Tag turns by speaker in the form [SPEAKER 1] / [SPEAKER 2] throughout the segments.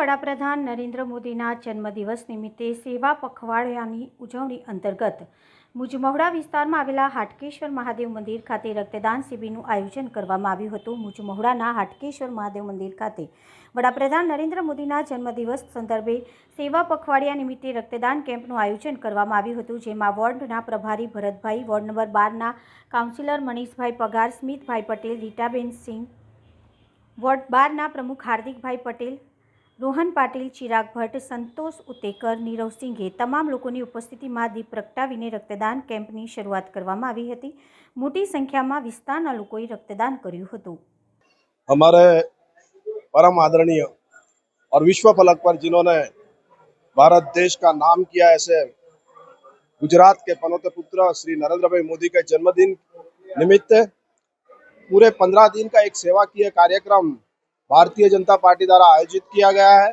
[SPEAKER 1] વડાપ્રધાન નરેન્દ્ર મોદીના જન્મદિવસ નિમિત્તે સેવા પખવાડિયાની ઉજવણી અંતર્ગત મુજમહોડા વિસ્તારમાં આવેલા હાટકેશ્વર મહાદેવ મંદિર ખાતે રક્તદાન શિબિરનું આયોજન કરવામાં આવ્યું હતું. મુજમહોડાના હાટકેશ્વર મહાદેવ મંદિર ખાતે વડાપ્રધાન નરેન્દ્ર મોદીના જન્મદિવસ સંદર્ભે સેવા પખવાડિયા નિમિત્તે રક્તદાન કેમ્પનું આયોજન કરવામાં આવ્યું હતું, જેમાં વોર્ડના પ્રભારી ભરતભાઈ, વોર્ડ નંબર બારના કાઉન્સિલર મનીષભાઈ પગાર, સ્મિતભાઈ પટેલ, રીટાબેન સિંહ, વોર્ડ બારના પ્રમુખ હાર્દિકભાઈ પટેલ રોહન પાટીલ ચિરાગ ભટ્ટ સંતોષ ઉતેકર નીરવ સિંઘે તમામ લોકોની ઉપસ્થિતિમાં દીપ પ્રગટાવીને રક્તદાન કેમ્પની શરૂઆત કરવામાં આવી હતી મોટી સંખ્યામાં વિસ્તારના લોકોએ રક્તદાન કર્યું હતું
[SPEAKER 2] हमारे परम आदरणीय और विश्व फलक पर जिन्होंने भारत देश का नाम किया ऐसे गुजरात के पनौते पुत्र श्री नरेंद्र भाई मोदी के जन्मदिन निमित्त पूरे पंद्रह दिन का एक सेवाकीय कार्यक्रम भारतीय जनता पार्टी द्वारा आयोजित किया गया है,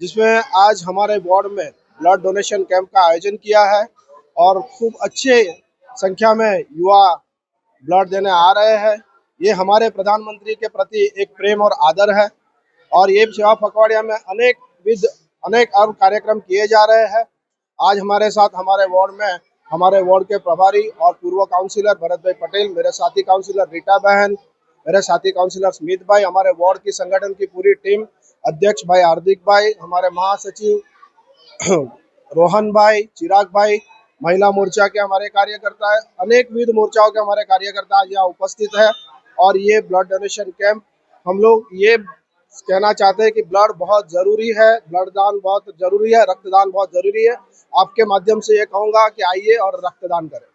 [SPEAKER 2] जिसमें आज हमारे वार्ड में ब्लड डोनेशन कैंप का आयोजन किया है और खूब अच्छे संख्या में युवा ब्लड देने आ रहे हैं। ये हमारे प्रधानमंत्री के प्रति एक प्रेम और आदर है और ये सेवा पखवाड़िया में अनेक विध, अनेक और कार्यक्रम किए जा रहे हैं। आज हमारे साथ हमारे वार्ड में हमारे वार्ड के प्रभारी और पूर्व काउंसिलर भरत भाई पटेल, मेरे साथी काउंसिलर रीटा बहन मेरे साथी काउंसिलर स्मित भाई, हमारे वार्ड की संगठन की पूरी टीम अध्यक्ष भाई हार्दिक भाई, हमारे महासचिव रोहन भाई, चिराग भाई, महिला मोर्चा के हमारे कार्यकर्ता है अनेक विविध मोर्चाओं के हमारे कार्यकर्ता आज यहाँ उपस्थित है, और ये ब्लड डोनेशन कैंप हम लोग ये कहना चाहते हैं कि ब्लड बहुत ज़रूरी है ब्लड दान बहुत ज़रूरी है, रक्तदान बहुत ज़रूरी है। आपके माध्यम से ये कहूँगा कि आइए और रक्तदान करें।